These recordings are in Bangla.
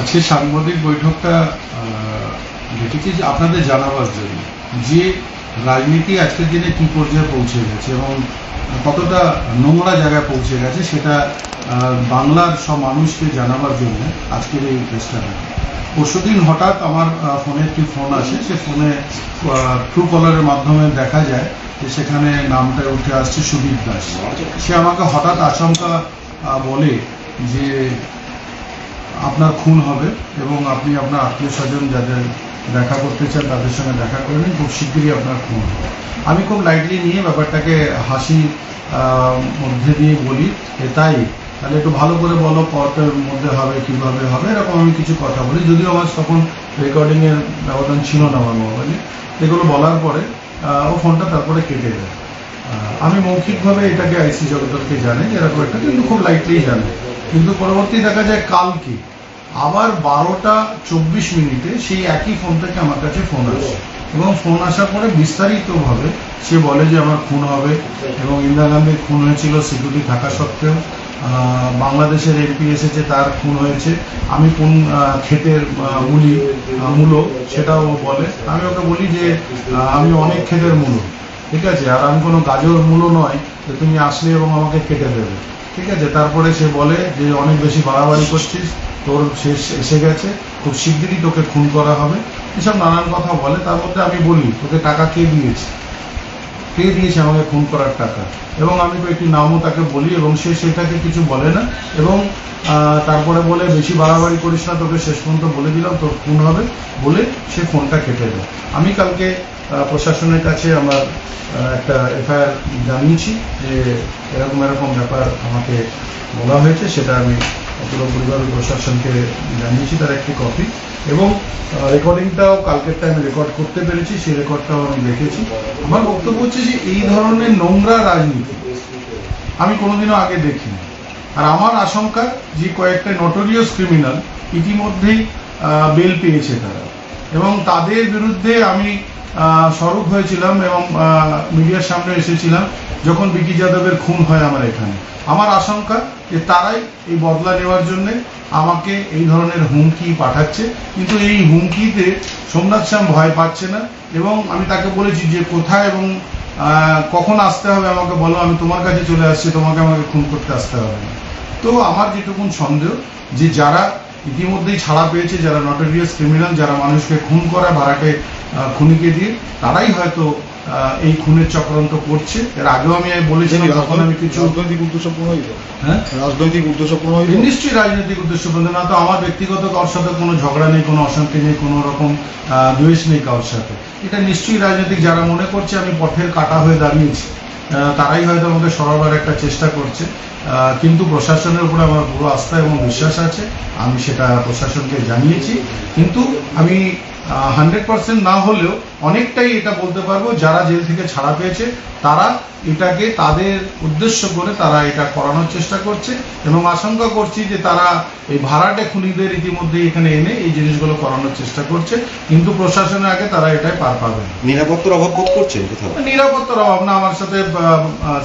আজকে সাংবাদিক বৈঠকটা ডেকেছি আপনাদের জানাবার জন্য যে রাজনীতি আজকের দিনে কি পর্যায়ে পৌঁছে গেছে এবং কতটা নোংরা জায়গায় পৌঁছে গেছে সেটা বাংলার সব মানুষকে জানাবার জন্য আজকের এই প্রেসটা পরশুদিন হঠাৎ আমার ফোনে একটি ফোন আসে, সে ফোনে ট্রু কলারের মাধ্যমে দেখা যায় যে সেখানে নামটা উঠে আসছে সুদীপ দাস। সে আমাকে হঠাৎ আশঙ্কা বলে যে আপনার খুন হবে এবং আপনি আপনার আত্মীয় স্বজন যাদের দেখা করতে চান তাদের সঙ্গে দেখা করবেন খুব শিগগিরই আপনার খুন হবে। আমি খুব লাইটলি নিয়ে ব্যাপারটাকে হাসি মধ্যে দিয়ে বলি যে তাই তাহলে একটু ভালো করে বলো কতের মধ্যে হবে কীভাবে হবে? এরকম আমি কিছু কথা বলি যদিও আমার তখন রেকর্ডিং এর ব্যবধান ছিল না আমার মোবাইলে এগুলো বলার পরে ও ফোনটা তারপরে কেটে আহ, আমি মৌখিকভাবে এটাকে আইসি জগদলকে জানে এরকম একটা, কিন্তু খুব লাইটলি জানে। কিন্তু পরবর্তী দেখা যায় কালকে আবার বারোটা চব্বিশ মিনিটে সেই একই ফোন থেকে আমার কাছে ফোন আসে। এবং ফোন আসার পরে বিস্তারিতভাবে সে বলে যে আমার খুন হবে, এবং ইন্দিরা গান্ধীর খুন হয়েছিল সিকিউরিটি থাকা সত্ত্বেও। বাংলাদেশের এমপি এসেছে, তার খুন হয়েছে। আমি কোন ক্ষেতের মূলি মূলো, সেটাও বলে। আমি ওকে বলি যে আমি অনেক ক্ষেতের মূলো। ঠিক আছে? আর আমি কোনো গাজর মূলো নয় যে তুমি আসলে এবং আমাকে কেটে দেবে। ঠিক আছে? তারপরে সে বলে যে, অনেক বেশি বাড়াবাড়ি করছিস, তোর শেষ এসে গেছে, খুব শিগগিরই তোকে খুন করা হবে। এসব নানান কথা বলে, তার মধ্যে আমি বলি, তোকে টাকা কে দিয়েছে? কে দিয়েছে আমাকে খুন করার টাকা? এবং আমি তো কয়েকটি নামও তাকে বলি, এবং সে সেটাকে কিছু বলে না, এবং তারপরে বলে, বেশি বাড়াবাড়ি করিস না, তোকে শেষ পর্যন্ত বলে দিলাম, তোর খুন হবে। বলে সে ফোনটা কেটে দেয়। আমি কালকে প্রশাসনের কাছে আমার একটা এফআইআর জানিয়েছি যে এরকম এরকম ব্যাপার আমাকে বলা হয়েছে, সেটা আমি পুরোপুরিভাবে প্রশাসনকে জানিয়েছি, তার একটি কপি এবং রেকর্ডিংটাও কালকেরটা আমি রেকর্ড করতে পেরেছি, সেই রেকর্ডটাও আমি দেখেছি। আমার বক্তব্য হচ্ছে যে এই ধরনের নোংরা রাজনীতি আমি কোনোদিনও আগে দেখিনি। আর আমার আশঙ্কা যে কয়েকটা নটোরিয়াস ক্রিমিনাল ইতিমধ্যেই বেল পেয়েছে তারা। এবং তাদের বিরুদ্ধে আমি স্বরূপ হয়েছিলাম এবং মিডিয়ার সামনে এসেছিলাম, যখন বিকি যাদবের খুন হয় আমার এখানে। আমার আশঙ্কা যে তারাই এই বদলা নেওয়ার জন্য আমাকে এই ধরনের হুমকি পাঠাচ্ছে, কিন্তু এই হুমকিতে সোমনাথ শ্যাম ভয় পাচ্ছে না এবং আমি তাকে বলেছি যে কোথায় এবং কখন আসতে হবে আমাকে বলো, আমি তোমার কাছে চলে আসছি, তোমাকে আমাকে খুন করতে আসতে হবে তো আমার যেটুকুন সন্দেহ, যে যারা ইতিমধ্যেই ছাড়া পেয়েছে যারা নটোরিয়াস ক্রিমিনাল যারা মানুষকে খুন করে ভাড়াটে খুনিকে দিয়ে তারাই হয়তো এই খুনের চক্রান্ত করছে। এর আগেও আমি বলেছিলাম তখন আমি কিছু রাজনৈতিক উদ্দেশ্য পূর্ণ হইল। হ্যাঁ? রাজনৈতিক উদ্দেশ্য পূর্ণ হইল? নিশ্চয়ই রাজনৈতিক উদ্দেশ্য বলতে না তো আমার ব্যক্তিগত কারোর সাথে কোনো ঝগড়া নেই কোনো অশান্তি নেই কোনো রকম দ্বেষ নেই কারোর সাথে। এটা নিশ্চয়ই রাজনৈতিক যারা মনে করছে আমি পথের কাটা হয়ে দাঁড়িয়েছি। তারাই হয়তো আমাকে সরাবার একটা চেষ্টা করছে। কিন্তু প্রশাসনের উপরে আমার পুরো আস্থা এবং বিশ্বাস আছে। আমি সেটা প্রশাসনকে জানিয়েছি। কিন্তু আমি হান্ড্রেড পার্সেন্ট না হলেও অনেকটাই এটা বলতে পারব যারা জেল থেকে ছাড়া পেয়েছে তারা এটাকে তাদের উদ্দেশ্য করে তারা এটা করানোর চেষ্টা করছে এবং আশঙ্কা করছি যে তারা এই ভাড়াটে খুনিদের ইতিমধ্যে এখানে এনে এই জিনিসগুলো করানোর চেষ্টা করছে কিন্তু প্রশাসনের আগে তারা এটাই পার পাবে। নিরাপত্তার অভাব বোধ করছেন কোথাও? নিরাপত্তার অভাব না আমার সাথে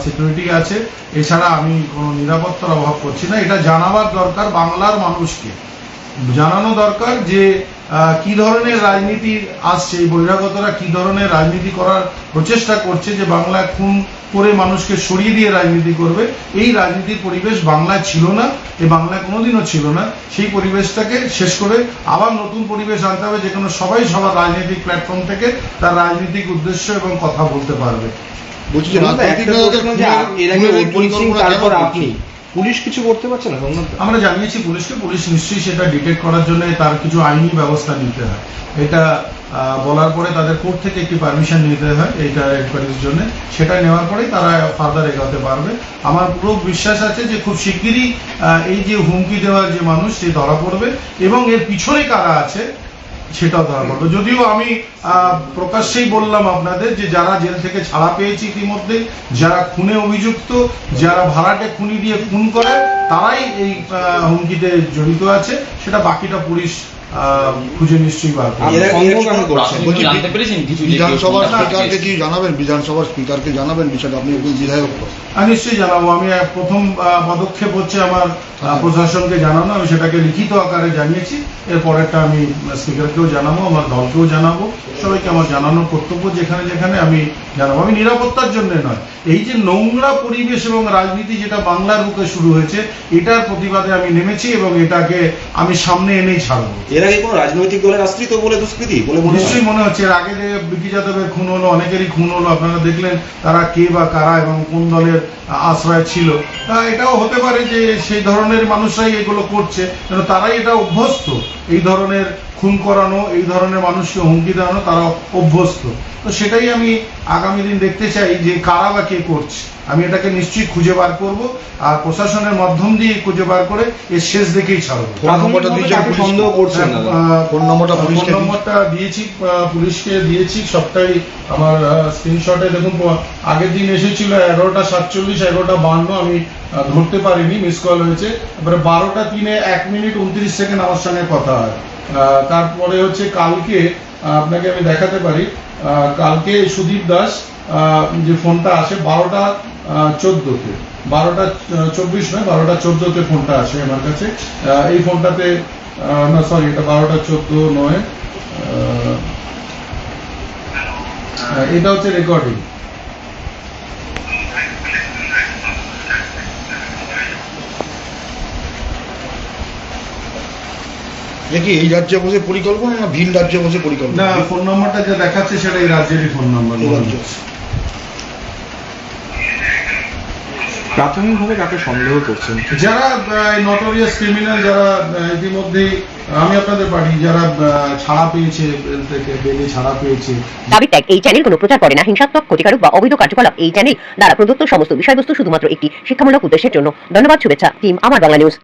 সিকিউরিটি আছে এছাড়া আমি কোনো নিরাপত্তার অভাব করছি না এটা জানাবার দরকার বাংলার মানুষকে। জানানো দরকার যে কি ধরনের রাজনীতি আসছে? এই বহিরাগতরা কি ধরনের রাজনীতি করার প্রচেষ্টা করছে যে বাংলায় খুন করে মানুষকে সরিয়ে দিয়ে রাজনীতি করবে? এই রাজনীতির পরিবেশ বাংলায় ছিল না এই বাংলায় কোনোদিনও ছিল না। সেই পরিবেশটাকে শেষ করে আবার নতুন পরিবেশ আনতে হবে যেখানে সবাই সবার রাজনৈতিক প্ল্যাটফর্ম থেকে তার রাজনৈতিক উদ্দেশ্য এবং কথা বলতে পারবে। পরিকল্পনা তারপর আপনি? পুলিশ কিছু করতে পারছে না? আমরা জানিয়েছি পুলিশকে, পুলিশ নিশ্চয়ই সেটা ডিটেক্ট করার জন্য তার কিছু আইনি ব্যবস্থা নিতে হয়। এটা বলার পরে তাদের কোর্ট থেকে একটি পারমিশন নিতে হয় এইটা এনকোয়ারির জন্য। সেটা নেওয়ার পরেই তারা ফার্দার এগোতে পারবে। আমার পুরো বিশ্বাস আছে যে খুব শিগগিরই এই যে হুমকি দেওয়ার যে মানুষ, সে ধরা পড়বে এবং এর পিছনে কারা আছে সেটাও ধরা পড়ল। যদিও আমি প্রকাশ্যেই বললাম আপনাদের যে যারা জেল থেকে ছাড়া পেয়েছে ইতিমধ্যে, যারা খুনে অভিযুক্ত, যারা ভাড়াটে খুনি দিয়ে খুন করে তারাই এই হুমকিতে জড়িত আছে। সেটা বাকিটা পুলিশ খুঁজে নিশ্চয়ই বার বিধানসভার স্পিকারকে কি জানাবেন? বিধানসভার স্পিকারকে জানাবেন? বিষয়টা আপনি একজন বিধায়ক। আমি নিশ্চয়ই জানাব। আমি প্রথম পদক্ষেপ হচ্ছে আমার প্রশাসনকে জানানো। আমি সেটাকে লিখিত আকারে জানিয়েছি। এর পরেরটা আমি স্পিকারকেও জানাব আমার দলকেও জানাব। সবাইকে আমার জানানোর কর্তব্য যেখানে যেখানে আমি জানাব। আমি নিরাপত্তার জন্য নয়। এই যে নোংরা পরিবেশ এবং রাজনীতি যেটা বাংলার বুকে শুরু হয়েছে এটার প্রতিবাদে আমি নেমেছি এবং এটাকে আমি সামনে এনেই ছাড়বো। এর আগে রাজনৈতিক দলের আশ্রিত বলে দুষ্কৃতি, বলে নিশ্চয়ই মনে হচ্ছে। এর আগে যে বিকি যাদবের খুন হলো, অনেকেরই খুন হলো। আপনারা দেখলেন তারা কে বা কারা এবং কোন দলের আশ্রয় ছিল। এটাও হতে পারে যে সেই ধরনের মানুষরাই এগুলো করছে। তারাই এটা অভ্যস্ত। এই ধরনের খুন করানো এই ধরনের মানুষকে হুমকি দেওয়ানো তারা অভ্যস্ত। তো সেটাই আমি আগামী দিন দেখতে চাই যে কারা বা কে করছে। আমি এটাকে নিশ্চয়ই খুঁজে বার করব আর প্রশাসনের মাধ্যম দিয়ে খুঁজে বার করে এর শেষ দেখেই ছাড়বো। ফোন নম্বরটা দিয়েছি পুলিশকে দিয়েছি সবটাই আমার স্ক্রিনশটে দেখুন আগের দিন এসেছিল এগারোটা সাতচল্লিশ এগারোটা বান্ন আমি ধরতে পারিনি মিস কল হয়েছে। এবারে বারোটা তিনে এক মিনিট উনত্রিশ সেকেন্ড আমার সঙ্গে কথা হয়। তারপরে হচ্ছে কালকে আপনাকে আমি দেখাতে পারি কালকে সুদীপ দাস যে ফোনটা আসে বারোটা চোদ্দোতে, বারোটা চব্বিশ নয়, বারোটা চোদ্দোতে ফোনটা আসে আমার কাছে। এই ফোনটাতে না সরি এটা বারোটা চোদ্দ নয় এটা হচ্ছে রেকর্ডিং কি এই রাজ্যে বসে পরিকল্পনা না ভিন রাজ্যে বসে পরিকল্পনা? না ফোন নম্বরটা যে দেখাচ্ছে সেটা এই রাজ্যেরই ফোন নাম্বার প্রাথমিকভাবে কাকে সন্দেহ করছেন? যারা নটোরিয়াস ক্রিমিনাল যারা ইতিমধ্যেই আমি আপনাদের পারি যারা ছাড়া পেয়েছে থেকে বেলে ছাড়া পেয়েছে। দাবি ত্যাগ এই চ্যানেল কোনো প্রচার করে না হিংসাত্মক ক্ষতিকারক বা অবৈধ কার্যকলাপ এই চ্যানেল দ্বারা প্রদত্ত সমস্ত বিষয়বস্তু শুধুমাত্র একটি শিক্ষামূলক উদ্দেশ্যের জন্য। ধন্যবাদ শুভেচ্ছা টিম আমার বাংলা নিউজ